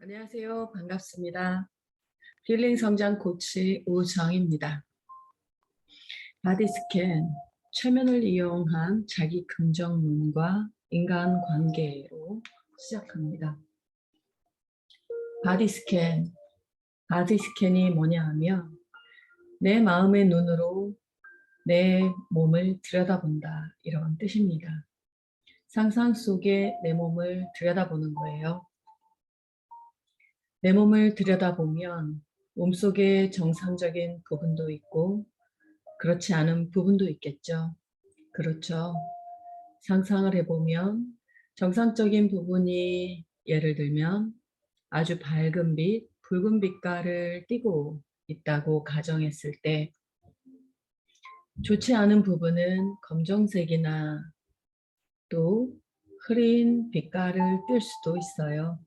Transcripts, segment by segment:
안녕하세요. 반갑습니다. 힐링 성장 코치 우정입니다. 바디스캔, 최면을 이용한 자기 긍정문과 인간 관계로 시작합니다. 바디스캔, 바디스캔이 뭐냐 하면 내 마음의 눈으로 내 몸을 들여다본다 이런 뜻입니다. 상상 속에 내 몸을 들여다보는 거예요. 내 몸을 들여다보면 몸속에 정상적인 부분도 있고 그렇지 않은 부분도 있겠죠. 그렇죠. 상상을 해보면 정상적인 부분이 예를 들면 아주 밝은 빛, 붉은 빛깔을 띠고 있다고 가정했을 때 좋지 않은 부분은 검정색이나 또 흐린 빛깔을 띨 수도 있어요.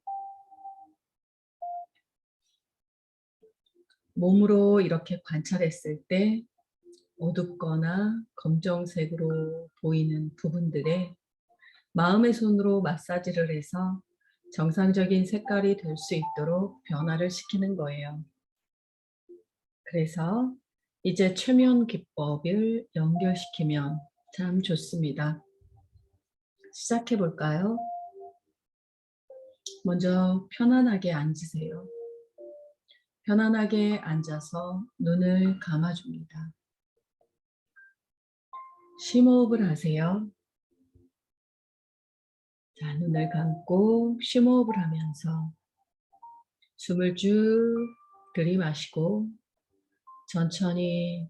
몸으로 이렇게 관찰했을 때 어둡거나 검정색으로 보이는 부분들에 마음의 손으로 마사지를 해서 정상적인 색깔이 될 수 있도록 변화를 시키는 거예요. 그래서 이제 최면 기법을 연결시키면 참 좋습니다. 시작해 볼까요? 먼저 편안하게 앉으세요. 편안하게 앉아서 눈을 감아줍니다. 심호흡을 하세요. 자, 눈을 감고 심호흡을 하면서 숨을 쭉 들이마시고 천천히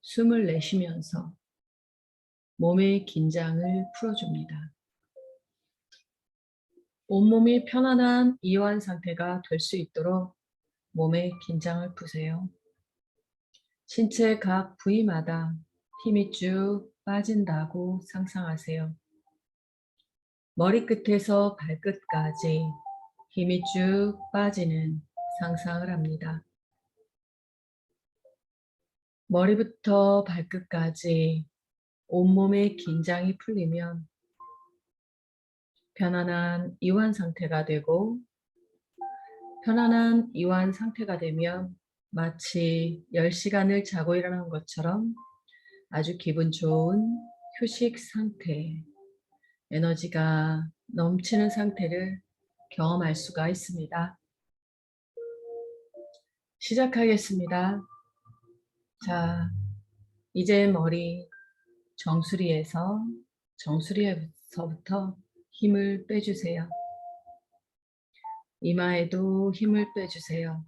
숨을 내쉬면서 몸의 긴장을 풀어줍니다. 온몸이 편안한 이완 상태가 될 수 있도록 몸의 긴장을 푸세요. 신체 각 부위마다 힘이 쭉 빠진다고 상상하세요. 머리끝에서 발끝까지 힘이 쭉 빠지는 상상을 합니다. 머리부터 발끝까지 온몸의 긴장이 풀리면 편안한 이완 상태가 되고 편안한 이완 상태가 되면 마치 10시간을 자고 일어난 것처럼 아주 기분 좋은 휴식 상태, 에너지가 넘치는 상태를 경험할 수가 있습니다. 시작하겠습니다. 자, 이제 머리 정수리에서 정수리에서부터 힘을 빼주세요. 이마에도 힘을 빼주세요.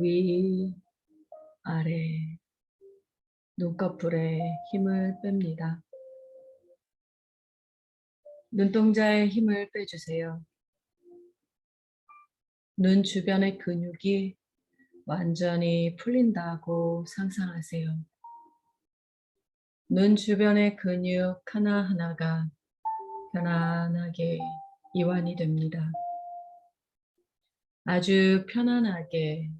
위, 아래, 눈꺼풀에 힘을 뺍니다. 눈동자에 힘을 빼주세요. 눈 주변의 근육이 완전히 풀린다고 상상하세요. 눈 주변의 근육 하나하나가 편안하게 이완이 됩니다. 아주 편안하게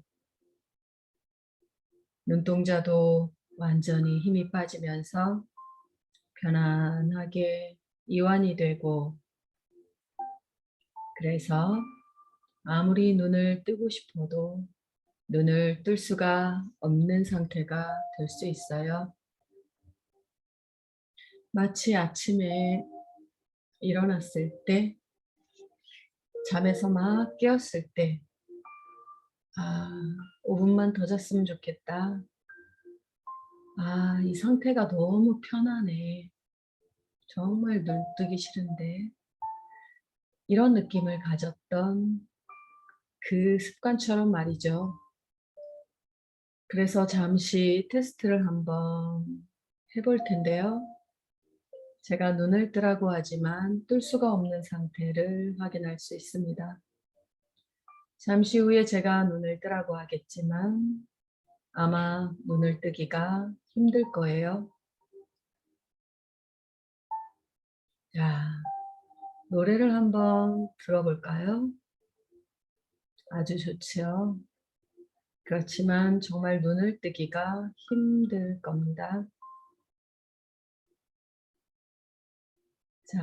눈동자도 완전히 힘이 빠지면서 편안하게 이완이 되고 그래서 아무리 눈을 뜨고 싶어도 눈을 뜰 수가 없는 상태가 될 수 있어요. 마치 아침에 일어났을 때 잠에서 막 깨었을 때 아, 5분만 더 잤으면 좋겠다. 아, 이 상태가 너무 편하네. 정말 눈 뜨기 싫은데. 이런 느낌을 가졌던 그 습관처럼 말이죠. 그래서 잠시 테스트를 한번 해볼 텐데요. 제가 눈을 뜨라고 하지만 뜰 수가 없는 상태를 확인할 수 있습니다. 잠시 후에 제가 눈을 뜨라고 하겠지만 아마 눈을 뜨기가 힘들 거예요. 자, 노래를 한번 들어볼까요? 아주 좋죠. 그렇지만 정말 눈을 뜨기가 힘들 겁니다. 자,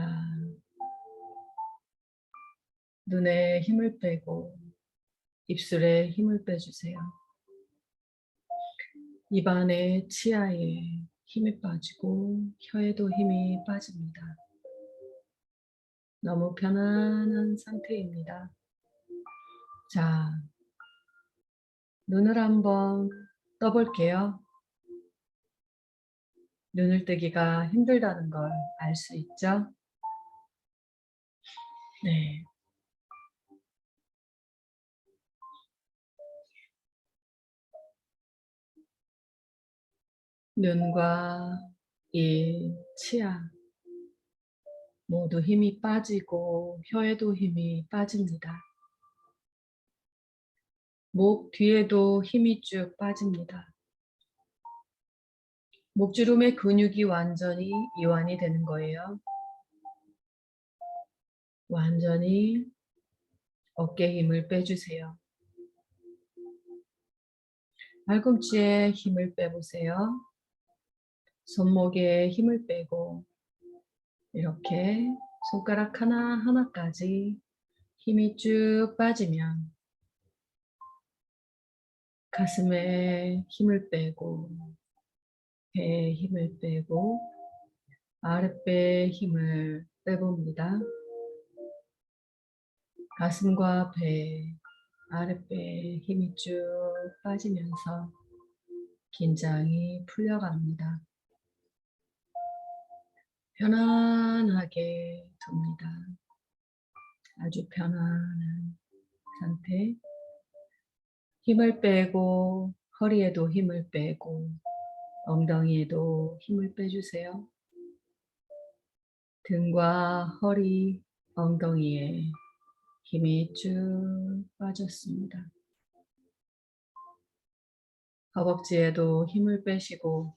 눈에 힘을 빼고 입술에 힘을 빼주세요. 입안에 치아에 힘이 빠지고 혀에도 힘이 빠집니다. 너무 편안한 상태입니다. 자, 눈을 한번 떠볼게요. 눈을 뜨기가 힘들다는 걸 알 수 있죠? 네. 눈과 이 치아 모두 힘이 빠지고 혀에도 힘이 빠집니다. 목 뒤에도 힘이 쭉 빠집니다. 목주름의 근육이 완전히 이완이 되는 거예요. 완전히 어깨 힘을 빼주세요. 발꿈치에 힘을 빼보세요. 손목에 힘을 빼고 이렇게 손가락 하나하나까지 힘이 쭉 빠지면 가슴에 힘을 빼고 배에 힘을 빼고 아랫배에 힘을 빼봅니다. 가슴과 배, 아랫배에 힘이 쭉 빠지면서 긴장이 풀려갑니다. 편안하게 둡니다. 아주 편안한 상태. 힘을 빼고 허리에도 힘을 빼고 엉덩이에도 힘을 빼주세요. 등과 허리, 엉덩이에 힘이 쭉 빠졌습니다. 허벅지에도 힘을 빼시고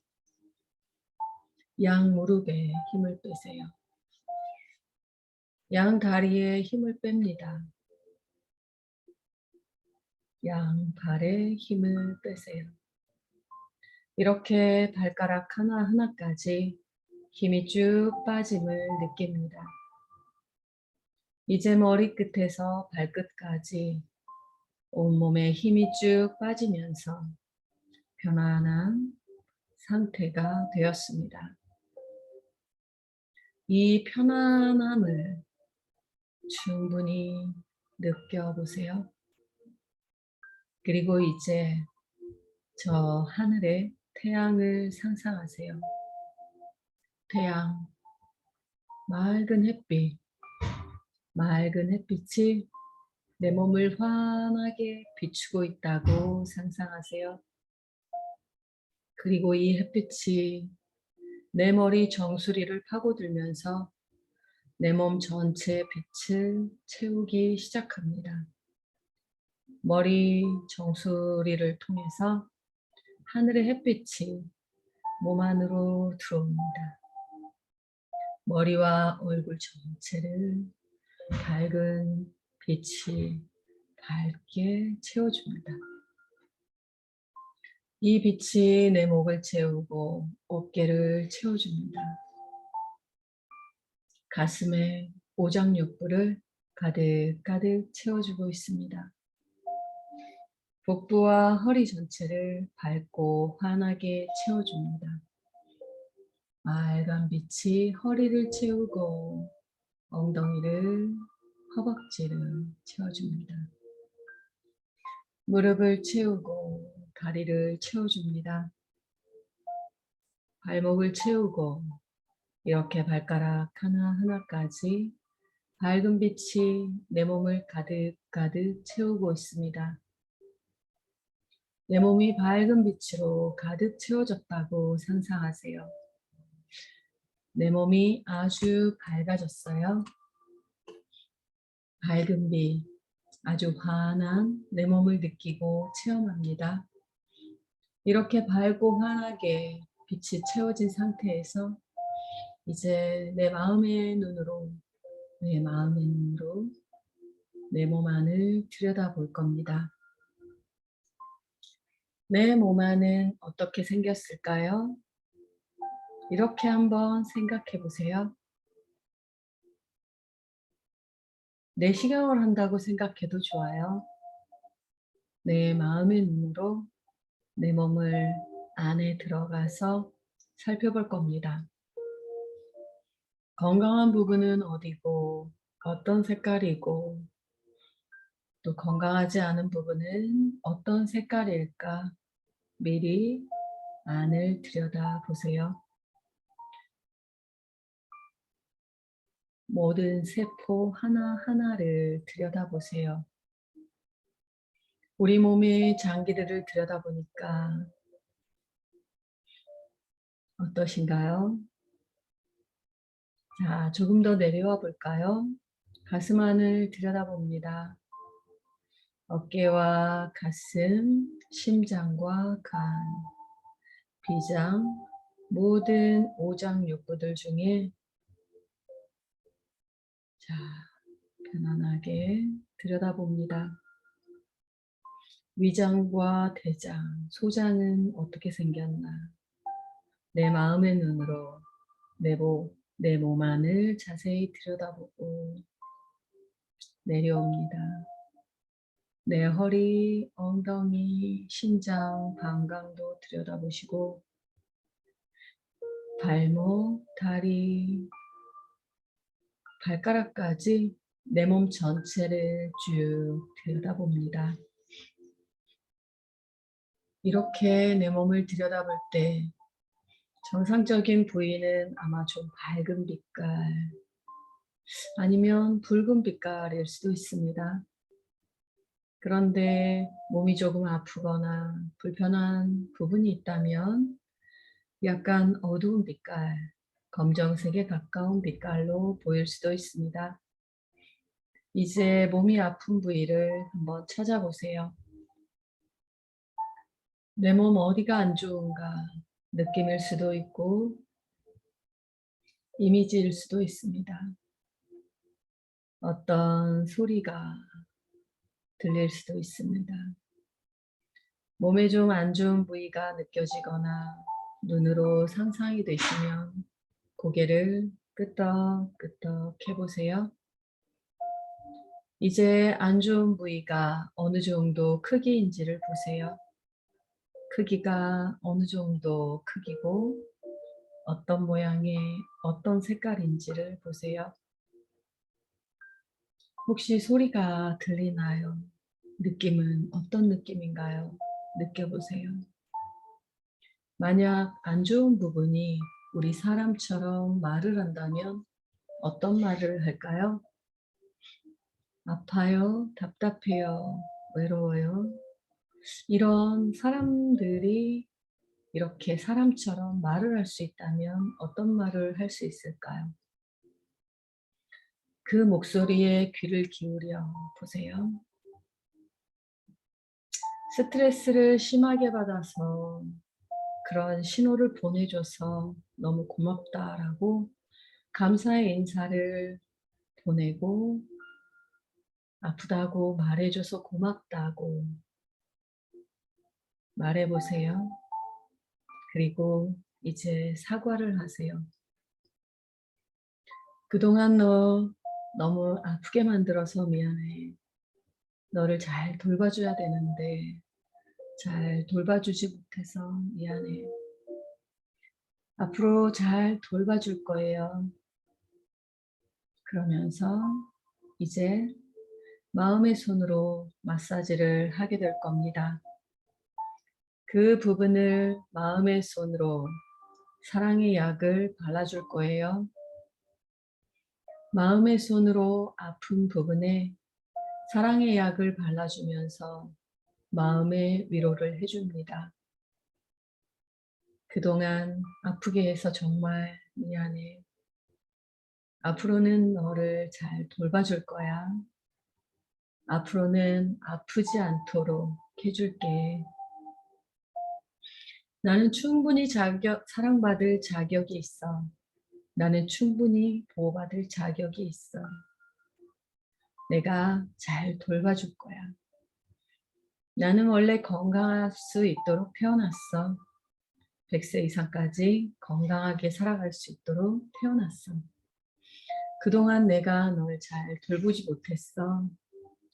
양 무릎에 힘을 빼세요. 양 다리에 힘을 뺍니다. 양 발에 힘을 빼세요. 이렇게 발가락 하나하나까지 힘이 쭉 빠짐을 느낍니다. 이제 머리끝에서 발끝까지 온몸에 힘이 쭉 빠지면서 편안한 상태가 되었습니다. 이 편안함을 충분히 느껴보세요. 그리고 이제 저 하늘에 태양을 상상하세요. 태양, 맑은 햇빛, 맑은 햇빛이 내 몸을 환하게 비추고 있다고 상상하세요. 그리고 이 햇빛이 내 머리 정수리를 파고들면서 내 몸 전체의 빛을 채우기 시작합니다. 머리 정수리를 통해서 하늘의 햇빛이 몸 안으로 들어옵니다. 머리와 얼굴 전체를 밝은 빛이 밝게 채워줍니다. 이 빛이 내 목을 채우고 어깨를 채워줍니다. 가슴에 오장육부를 가득가득 채워주고 있습니다. 복부와 허리 전체를 밝고 환하게 채워줍니다. 빨간 빛이 허리를 채우고 엉덩이를 허벅지를 채워줍니다. 무릎을 채우고 다리를 채워줍니다. 발목을 채우고 이렇게 발가락 하나하나까지 밝은 빛이 내 몸을 가득가득 채우고 있습니다. 내 몸이 밝은 빛으로 가득 채워졌다고 상상하세요. 내 몸이 아주 밝아졌어요. 밝은 빛, 아주 환한 내 몸을 느끼고 체험합니다. 이렇게 밝고 환하게 빛이 채워진 상태에서 이제 내 마음의 눈으로, 내 마음의 눈으로 내 몸 안을 들여다볼 겁니다. 내 몸 안은 어떻게 생겼을까요? 이렇게 한번 생각해 보세요. 내시경을 한다고 생각해도 좋아요. 내 마음의 눈으로 내 몸을 안에 들어가서 살펴볼 겁니다. 건강한 부분은 어디고 어떤 색깔이고 또 건강하지 않은 부분은 어떤 색깔일까 미리 안을 들여다 보세요. 모든 세포 하나하나를 들여다보세요. 우리 몸의 장기들을 들여다보니까 어떠신가요? 자, 조금 더 내려와 볼까요? 가슴 안을 들여다봅니다. 어깨와 가슴, 심장과 간, 비장, 모든 오장 욕구들 중에 자, 편안하게 들여다봅니다. 위장과 대장, 소장은 어떻게 생겼나? 내 마음의 눈으로 내, 모, 내 몸 안을 자세히 들여다보고 내려옵니다. 내 허리, 엉덩이, 심장, 방광도 들여다보시고 발목, 다리, 발가락까지 내 몸 전체를 쭉 들여다봅니다. 이렇게 내 몸을 들여다볼 때 정상적인 부위는 아마 좀 밝은 빛깔 아니면 붉은 빛깔일 수도 있습니다. 그런데 몸이 조금 아프거나 불편한 부분이 있다면 약간 어두운 빛깔, 검정색에 가까운 빛깔로 보일 수도 있습니다. 이제 몸이 아픈 부위를 한번 찾아보세요. 내 몸 어디가 안 좋은가 느낌일 수도 있고 이미지일 수도 있습니다. 어떤 소리가 들릴 수도 있습니다. 몸에 좀 안 좋은 부위가 느껴지거나 눈으로 상상이 되시면 고개를 끄덕끄덕 해보세요. 이제 안 좋은 부위가 어느 정도 크기인지를 보세요. 크기가 어느 정도 크기고 어떤 모양의 어떤 색깔인지를 보세요. 혹시 소리가 들리나요? 느낌은 어떤 느낌인가요? 느껴보세요. 만약 안 좋은 부분이 우리 사람처럼 말을 한다면 어떤 말을 할까요? 아파요, 답답해요, 외로워요. 이런 사람들이 이렇게 사람처럼 말을 할 수 있다면 어떤 말을 할 수 있을까요? 그 목소리에 귀를 기울여 보세요. 스트레스를 심하게 받아서 그런 신호를 보내줘서 너무 고맙다라고 감사의 인사를 보내고 아프다고 말해줘서 고맙다고 말해보세요. 그리고 이제 사과를 하세요. 그동안 너 너무 아프게 만들어서 미안해. 너를 잘 돌봐줘야 되는데 잘 돌봐주지 못해서 미안해. 앞으로 잘 돌봐줄 거예요. 그러면서 이제 마음의 손으로 마사지를 하게 될 겁니다. 그 부분을 마음의 손으로 사랑의 약을 발라줄 거예요. 마음의 손으로 아픈 부분에 사랑의 약을 발라주면서 마음의 위로를 해줍니다. 그동안 아프게 해서 정말 미안해. 앞으로는 너를 잘 돌봐줄 거야. 앞으로는 아프지 않도록 해줄게. 나는 충분히 자격, 사랑받을 자격이 있어. 나는 충분히 보호받을 자격이 있어. 내가 잘 돌봐줄 거야. 나는 원래 건강할 수 있도록 태어났어. 100세 이상까지 건강하게 살아갈 수 있도록 태어났어. 그동안 내가 널 잘 돌보지 못했어.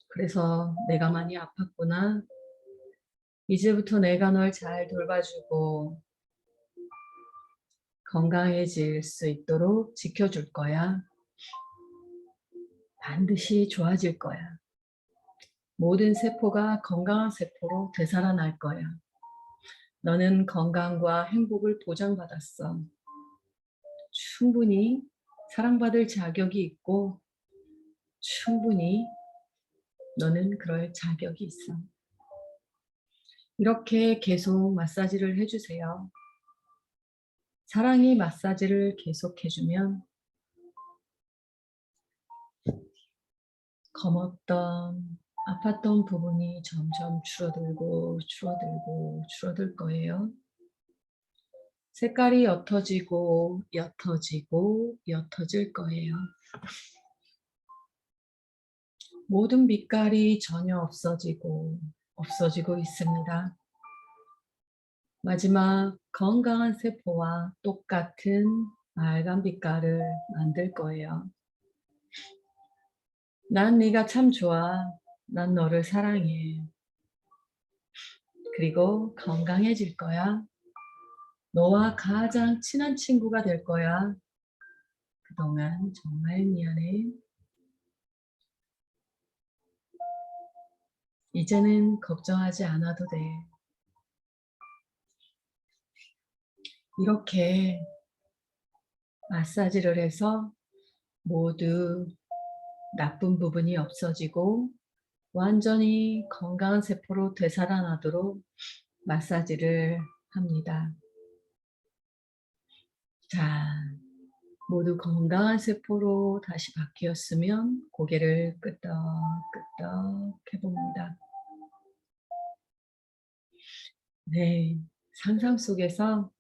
그래서 내가 많이 아팠구나. 이제부터 내가 널 잘 돌봐주고 건강해질 수 있도록 지켜줄 거야. 반드시 좋아질 거야. 모든 세포가 건강한 세포로 되살아날 거야. 너는 건강과 행복을 보장받았어. 충분히 사랑받을 자격이 있고 충분히 너는 그럴 자격이 있어. 이렇게 계속 마사지를 해주세요. 사랑이 마사지를 계속 해주면 검었던 아팠던 부분이 점점 줄어들고 줄어들고 줄어들 거예요. 색깔이 옅어지고 옅어지고 옅어질 거예요. 모든 빛깔이 전혀 없어지고 없어지고 있습니다. 마지막 건강한 세포와 똑같은 빨간 빛깔을 만들 거예요. 난 네가 참 좋아. 난 너를 사랑해. 그리고 건강해질 거야. 너와 가장 친한 친구가 될 거야. 그동안 정말 미안해. 이제는 걱정하지 않아도 돼. 이렇게 마사지를 해서 모두 나쁜 부분이 없어지고 완전히 건강한 세포로 되살아나도록 마사지를 합니다. 자, 모두 건강한 세포로 다시 바뀌었으면 고개를 끄덕끄덕 해봅니다. 네, 상상 속에서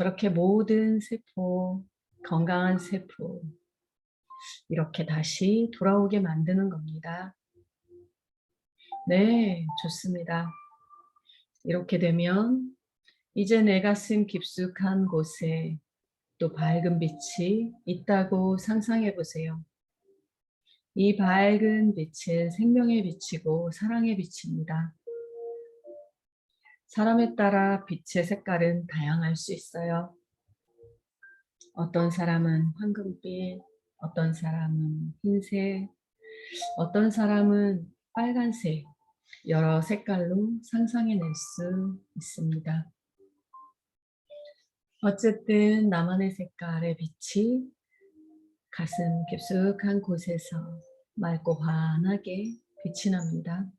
저렇게 모든 세포, 건강한 세포, 이렇게 다시 돌아오게 만드는 겁니다. 네, 좋습니다. 이렇게 되면 이제 내 가슴 깊숙한 곳에 또 밝은 빛이 있다고 상상해 보세요. 이 밝은 빛은 생명의 빛이고 사랑의 빛입니다. 사람에 따라 빛의 색깔은 다양할 수 있어요. 어떤 사람은 황금빛, 어떤 사람은 흰색, 어떤 사람은 빨간색, 여러 색깔로 상상해낼 수 있습니다. 어쨌든 나만의 색깔의 빛이 가슴 깊숙한 곳에서 맑고 환하게 빛이 납니다.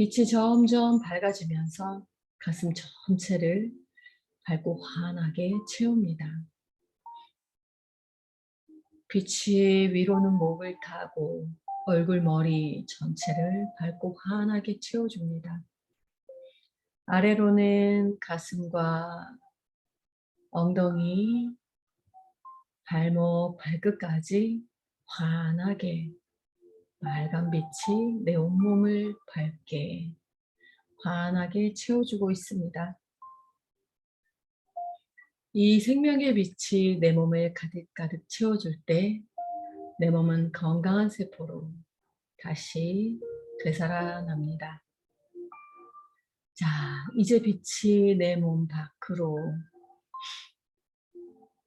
빛이 점점 밝아지면서 가슴 전체를 밝고 환하게 채웁니다. 빛이 위로는 목을 타고 얼굴 머리 전체를 밝고 환하게 채워줍니다. 아래로는 가슴과 엉덩이, 발목, 발끝까지 환하게 빨간 빛이 내 온몸을 밝게 환하게 채워주고 있습니다. 이 생명의 빛이 내 몸을 가득가득 채워줄 때 내 몸은 건강한 세포로 다시 되살아납니다. 자, 이제 빛이 내 몸 밖으로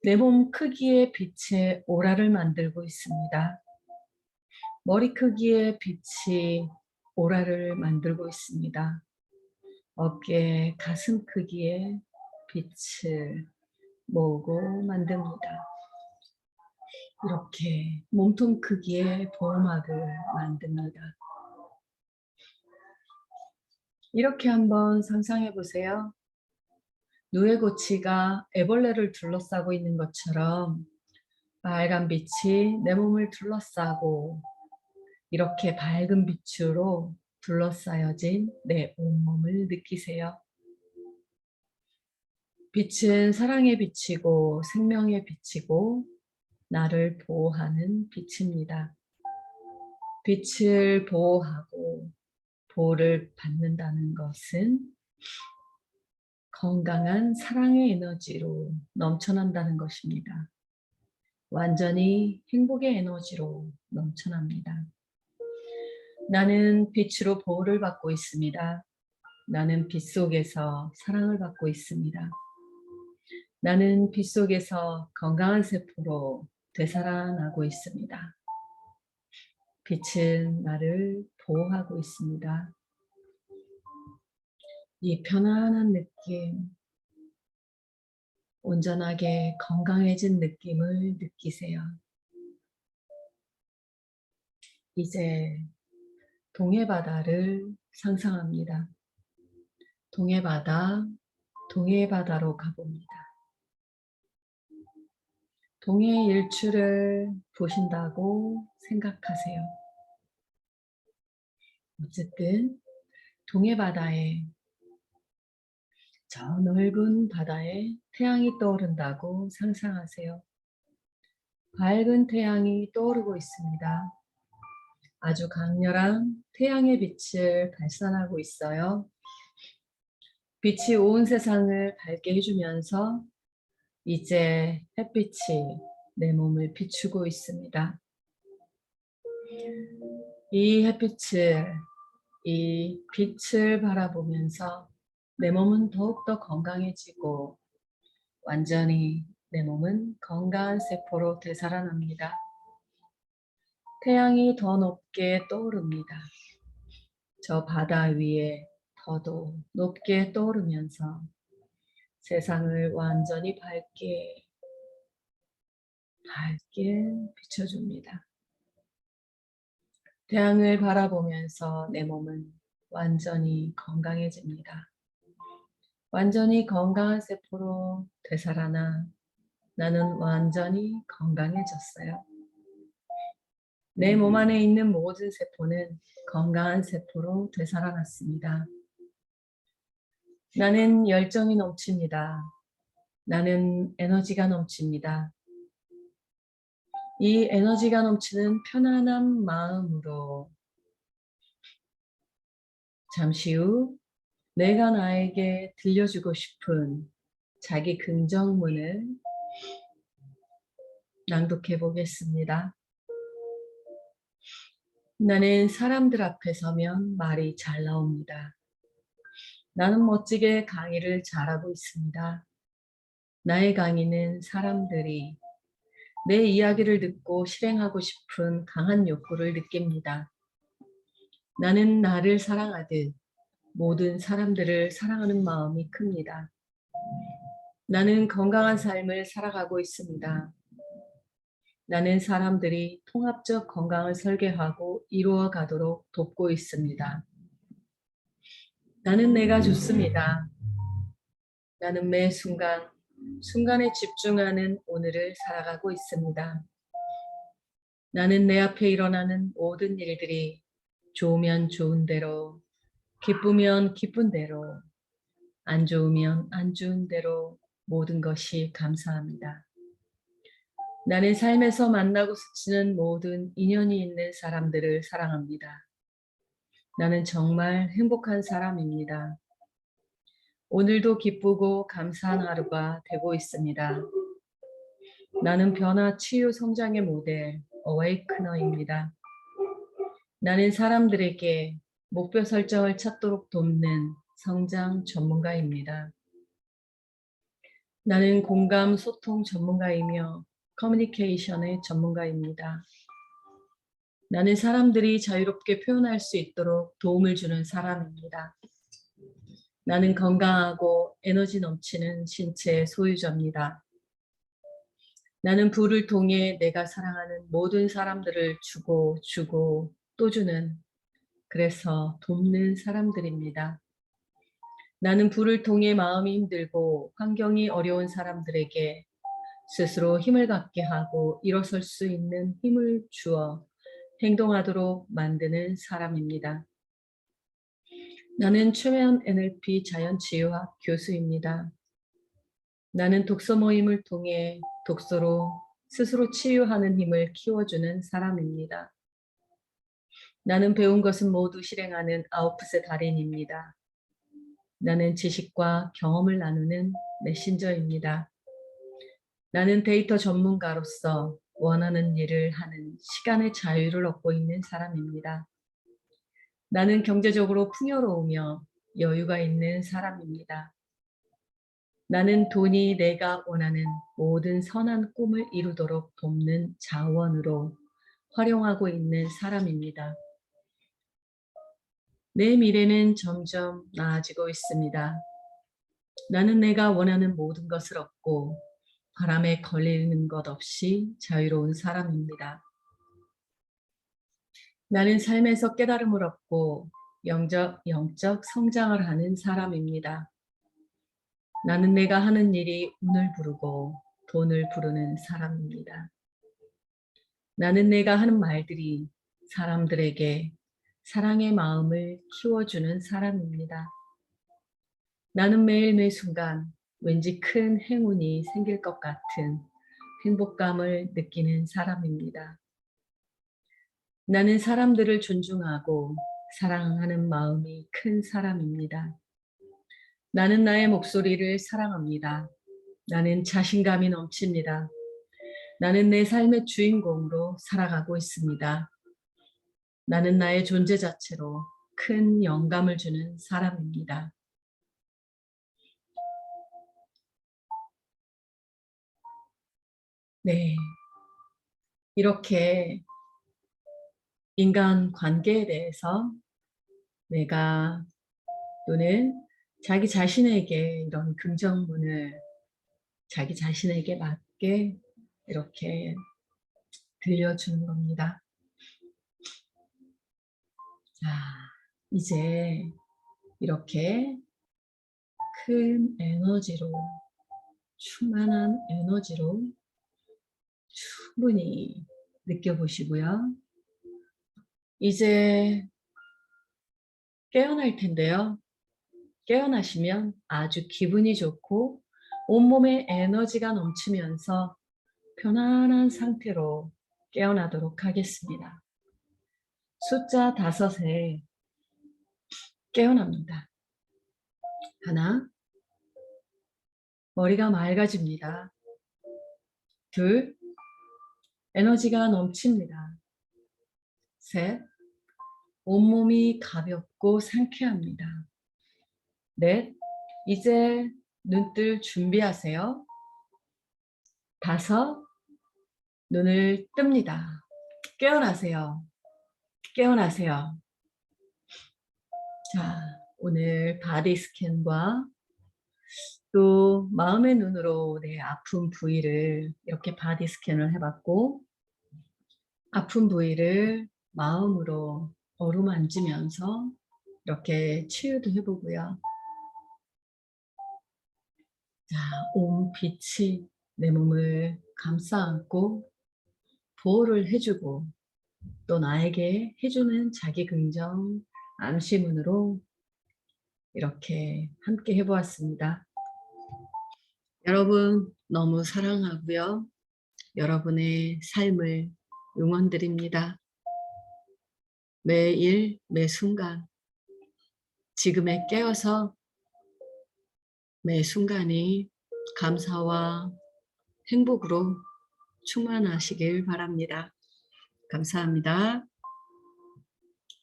내 몸 크기의 빛의 오라를 만들고 있습니다. 머리 크기의 빛이 오라를 만들고 있습니다. 어깨, 가슴 크기의 빛을 모으고 만듭니다. 이렇게 몸통 크기의 보호막을 만듭니다. 이렇게 한번 상상해 보세요. 누에고치가 애벌레를 둘러싸고 있는 것처럼 빨간 빛이 내 몸을 둘러싸고 이렇게 밝은 빛으로 둘러싸여진 내 온몸을 느끼세요. 빛은 사랑의 빛이고 생명의 빛이고 나를 보호하는 빛입니다. 빛을 보호하고 보호를 받는다는 것은 건강한 사랑의 에너지로 넘쳐난다는 것입니다. 완전히 행복의 에너지로 넘쳐납니다. 나는 빛으로 보호를 받고 있습니다. 나는 빛 속에서 사랑을 받고 있습니다. 나는 빛 속에서 건강한 세포로 되살아나고 있습니다. 빛은 나를 보호하고 있습니다. 이 편안한 느낌, 온전하게 건강해진 느낌을 느끼세요. 이제 동해바다를 상상합니다. 동해바다, 동해바다로 가봅니다. 동해 일출을 보신다고 생각하세요. 어쨌든 동해바다에 저 넓은 바다에 태양이 떠오른다고 상상하세요. 밝은 태양이 떠오르고 있습니다. 아주 강렬한 태양의 빛을 발산하고 있어요. 빛이 온 세상을 밝게 해주면서 이제 햇빛이 내 몸을 비추고 있습니다. 이 햇빛을, 이 빛을 바라보면서 내 몸은 더욱더 건강해지고 완전히 내 몸은 건강한 세포로 되살아납니다. 태양이 더 높게 떠오릅니다. 저 바다 위에 더도 높게 떠오르면서 세상을 완전히 밝게 밝게 비춰줍니다. 태양을 바라보면서 내 몸은 완전히 건강해집니다. 완전히 건강한 세포로 되살아나 나는 완전히 건강해졌어요. 내 몸 안에 있는 모든 세포는 건강한 세포로 되살아났습니다. 나는 열정이 넘칩니다. 나는 에너지가 넘칩니다. 이 에너지가 넘치는 편안한 마음으로 잠시 후 내가 나에게 들려주고 싶은 자기 긍정문을 낭독해 보겠습니다. 나는 사람들 앞에 서면 말이 잘 나옵니다. 나는 멋지게 강의를 잘하고 있습니다. 나의 강의는 사람들이 내 이야기를 듣고 실행하고 싶은 강한 욕구를 느낍니다. 나는 나를 사랑하듯 모든 사람들을 사랑하는 마음이 큽니다. 나는 건강한 삶을 살아가고 있습니다. 나는 사람들이 통합적 건강을 설계하고 이루어 가도록 돕고 있습니다. 나는 내가 좋습니다. 나는 매 순간, 순간에 집중하는 오늘을 살아가고 있습니다. 나는 내 앞에 일어나는 모든 일들이 좋으면 좋은 대로, 기쁘면 기쁜 대로, 안 좋으면 안 좋은 대로 모든 것이 감사합니다. 나는 삶에서 만나고 스치는 모든 인연이 있는 사람들을 사랑합니다. 나는 정말 행복한 사람입니다. 오늘도 기쁘고 감사한 하루가 되고 있습니다. 나는 변화 치유 성장의 모델 어웨이크너입니다. 나는 사람들에게 목표 설정을 찾도록 돕는 성장 전문가입니다. 나는 공감 소통 전문가이며 커뮤니케이션의 전문가입니다. 나는 사람들이 자유롭게 표현할 수 있도록 도움을 주는 사람입니다. 나는 건강하고 에너지 넘치는 신체의 소유자입니다. 나는 불을 통해 내가 사랑하는 모든 사람들을 주고 주고 또 주는 그래서 돕는 사람들입니다. 나는 불을 통해 마음이 힘들고 환경이 어려운 사람들에게 스스로 힘을 갖게 하고 일어설 수 있는 힘을 주어 행동하도록 만드는 사람입니다. 나는 최면 NLP 자연치유학 교수입니다. 나는 독서 모임을 통해 독서로 스스로 치유하는 힘을 키워주는 사람입니다. 나는 배운 것은 모두 실행하는 아웃풋의 달인입니다. 나는 지식과 경험을 나누는 메신저입니다. 나는 데이터 전문가로서 원하는 일을 하는 시간의 자유를 얻고 있는 사람입니다. 나는 경제적으로 풍요로우며 여유가 있는 사람입니다. 나는 돈이 내가 원하는 모든 선한 꿈을 이루도록 돕는 자원으로 활용하고 있는 사람입니다. 내 미래는 점점 나아지고 있습니다. 나는 내가 원하는 모든 것을 얻고 바람에 걸리는 것 없이 자유로운 사람입니다. 나는 삶에서 깨달음을 얻고 영적, 영적 성장을 하는 사람입니다. 나는 내가 하는 일이 운을 부르고 돈을 부르는 사람입니다. 나는 내가 하는 말들이 사람들에게 사랑의 마음을 키워주는 사람입니다. 나는 매일 매 순간 왠지 큰 행운이 생길 것 같은 행복감을 느끼는 사람입니다. 나는 사람들을 존중하고 사랑하는 마음이 큰 사람입니다. 나는 나의 목소리를 사랑합니다. 나는 자신감이 넘칩니다. 나는 내 삶의 주인공으로 살아가고 있습니다. 나는 나의 존재 자체로 큰 영감을 주는 사람입니다. 네. 이렇게 인간 관계에 대해서 내가 또는 자기 자신에게 이런 긍정문을 자기 자신에게 맞게 이렇게 들려주는 겁니다. 자, 이제 이렇게 큰 에너지로, 충만한 에너지로 충분히 느껴보시고요. 이제 깨어날 텐데요. 깨어나시면 아주 기분이 좋고 온몸에 에너지가 넘치면서 편안한 상태로 깨어나도록 하겠습니다. 숫자 다섯에 깨어납니다. 하나, 머리가 맑아집니다. 둘, 에너지가 넘칩니다. 셋, 온몸이 가볍고 상쾌합니다. 넷, 이제 눈뜰 준비하세요. 다섯, 눈을 뜹니다. 깨어나세요. 깨어나세요. 자, 오늘 바디 스캔과 또 마음의 눈으로 내 아픈 부위를 이렇게 바디 스캔을 해봤고 아픈 부위를 마음으로 어루만지면서 이렇게 치유도 해보고요. 자, 온 빛이 내 몸을 감싸 안고 보호를 해주고 또 나에게 해주는 자기 긍정 암시문으로 이렇게 함께 해보았습니다. 여러분 너무 사랑하고요. 여러분의 삶을 응원드립니다. 매일 매 순간 지금에 깨어서 매 순간이 감사와 행복으로 충만하시길 바랍니다. 감사합니다.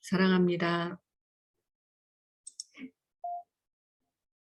사랑합니다.